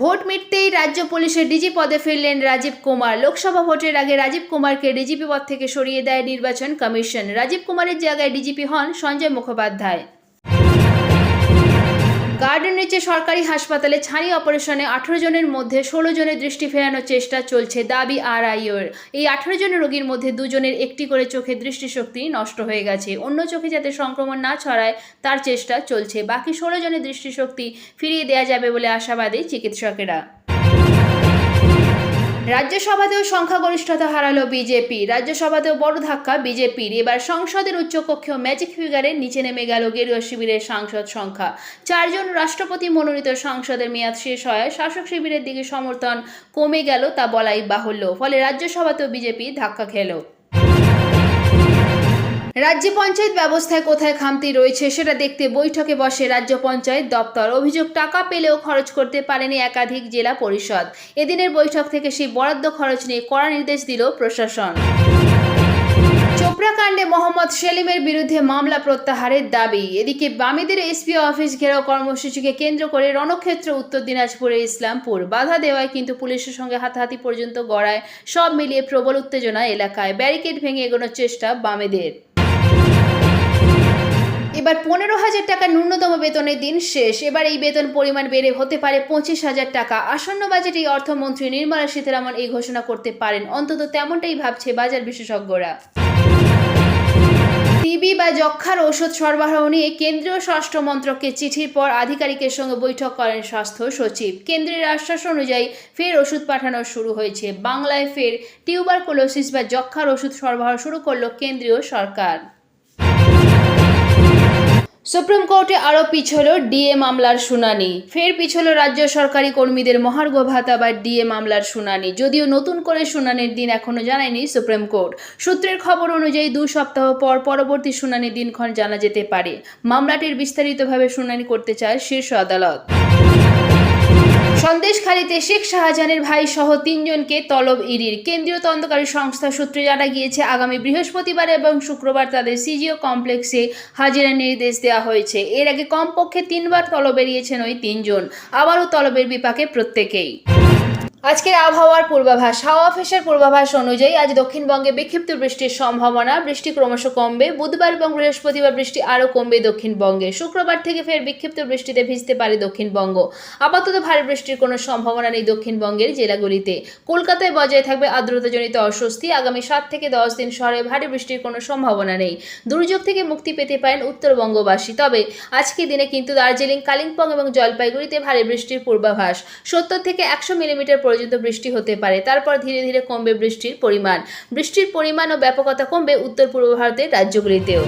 Vote মিটতেই রাজ্য পুলিশের DG পদে ফিরলেন রাজীব কুমার। লোকসভা ভোটের আগে রাজীব কুমারকে ডিজিপি পদ থেকে সরিয়ে দেয় নির্বাচন কমিশন। রাজীব কুমারের জায়গায় ডিজিপি হন সঞ্জয় মুখোপাধ্যায়। গার্ডেন রিচে সরকারি হাসপাতালে ছানি অপারেশনে আঠারো জনের মধ্যে ষোলো জনের দৃষ্টি ফেরানোর চেষ্টা চলছে দাবি আর আইওর এই আঠারো জনের রোগীর মধ্যে দুজনের একটি করে চোখের দৃষ্টিশক্তি নষ্ট হয়ে গেছে। অন্য চোখে যাতে সংক্রমণ না ছড়ায়, তার চেষ্টা চলছে। বাকি ষোলো জনের দৃষ্টিশক্তি ফিরিয়ে দেওয়া যাবে বলে আশাবাদী চিকিৎসকেরা। রাজ্যসভাতেও সংখ্যাগরিষ্ঠতা হারালো বিজেপি। রাজ্যসভাতেও বড় ধাক্কা বিজেপির। এবার সংসদের উচ্চকক্ষেও ম্যাজিক ফিগারে নিচে নেমে গেল গেরুয়া শিবিরের সাংসদ সংখ্যা। চারজন রাষ্ট্রপতি মনোনীত সংসদের মেয়াদ শেষ হয় শাসক শিবিরের দিকে সমর্থন কমে গেল তা বলাই বাহুল্য। ফলে রাজ্যসভাতেও বিজেপি ধাক্কা খেল। রাজ্য পঞ্চায়েত ব্যবস্থায় কোথায় খামতি রয়েছে সেটা দেখতে বৈঠকে বসে রাজ্য পঞ্চায়েত দপ্তর। অভিযোগ, টাকা পেলেও খরচ করতে পারেনি একাধিক জেলা পরিষদ। এদিনের বৈঠক থেকে সেই বরাদ্দ খরচ নিয়ে কড়া নির্দেশ দিল প্রশাসন। চোপড়া কাণ্ডে মোহাম্মদ সেলিমের বিরুদ্ধে মামলা প্রত্যাহারের দাবি। এদিকে বামেদের এসপি অফিস ঘেরাও কর্মসূচিকে কেন্দ্র করে রণক্ষেত্র উত্তর দিনাজপুরের ইসলামপুর। বাধা দেওয়ায় কিন্তু পুলিশের সঙ্গে হাতাহাতি পর্যন্ত গড়ায় সব মিলিয়ে প্রবল উত্তেজনা এলাকায়। ব্যারিকেড ভেঙে এগোনোর চেষ্টা বামেদের। এবার পনেরো হাজার টাকা ন্যূনতম বেতনের দিন শেষ। এবার এই বেতন পরিমাণ বেড়ে হতে পারে পঁচিশ হাজার টাকা। আসন্ন বাজেটে অর্থমন্ত্রী নির্মলা সীতারামন এই ঘোষণা করতে পারেন। অন্তত তেমনটাই ভাবছে বাজার বিশেষজ্ঞরা। টিবি বা যক্ষার ওষুধ সরবরাহ নিয়ে কেন্দ্রীয় স্বাস্থ্য মন্ত্রককে চিঠির পর আধিকারিকের সঙ্গে বৈঠক করেন স্বাস্থ্য সচিব। কেন্দ্রের আশ্বাস অনুযায়ী ফের ওষুধ পাঠানো শুরু হয়েছে। বাংলায় ফের টিউবার টিউবারকুলোসিস বা যক্ষার ওষুধ সরবরাহ শুরু করল কেন্দ্রীয় সরকার। সুপ্রিম কোর্টে আরও পিছল ডিএ মামলার শুনানি। ফের পিছল রাজ্য সরকারি কর্মীদের মহার্ঘ ভাতা বা ডিএ মামলার শুনানি। যদিও নতুন করে শুনানির দিন এখনও জানায়নি সুপ্রিম কোর্ট। সূত্রের খবর অনুযায়ী দু সপ্তাহ পর পরবর্তী শুনানি দিনক্ষণ জানা যেতে পারে। মামলাটির বিস্তারিতভাবে শুনানি করতে চায় শীর্ষ আদালত। সন্দেশখালীতে শেখ শাহজাহানের ভাই সহ তিনজনকে তলব ইডির। কেন্দ্রীয় তদন্তকারী সংস্থা সূত্রে জানা গিয়েছে, আগামী বৃহস্পতিবার এবং শুক্রবার তাদের সিজিও কমপ্লেক্সে হাজিরার নির্দেশ দেওয়া হয়েছে। এর আগে কমপক্ষে তিনবার তলব এড়িয়েছেন ওই তিনজন। আবারও তলবের বিপাকে প্রত্যেকেই। আজকের আবহাওয়ার পূর্বাভাস, হাওয়া অফিসের পূর্বাভাস অনুযায়ী আজ দক্ষিণবঙ্গে বিক্ষিপ্ত বৃষ্টির সম্ভাবনা। বৃষ্টি ক্রমশ কমবে। বুধবার এবং বৃহস্পতিবার বৃষ্টি আরও কমবে দক্ষিণবঙ্গে। শুক্রবার থেকে ফের বিক্ষিপ্ত বৃষ্টিতে ভিজতে পারে দক্ষিণবঙ্গ। আপাতত ভারী বৃষ্টির কোনো সম্ভাবনা নেই দক্ষিণবঙ্গের জেলাগুলিতে। কলকাতায় বজায় থাকবে আর্দ্রতাজনিত অস্বস্তি। আগামী সাত থেকে দশ দিন শহরে ভারী বৃষ্টির কোনো সম্ভাবনা নেই। দুর্যোগ থেকে মুক্তি পেতে পারেন উত্তরবঙ্গবাসী। তবে আজকে দিনে কিন্তু দার্জিলিং, কালিম্পং এবং জলপাইগুড়িতে ভারী বৃষ্টির পূর্বাভাস। সত্তর থেকে একশো মিলিমিটার পর্যন্ত বৃষ্টি হতে পারে। তারপর ধীরে ধীরে কমবে বৃষ্টির পরিমাণ। বৃষ্টির পরিমাণ ও ব্যাপকতা কমবে উত্তর পূর্ব ভারতের রাজ্যগুলিতেও।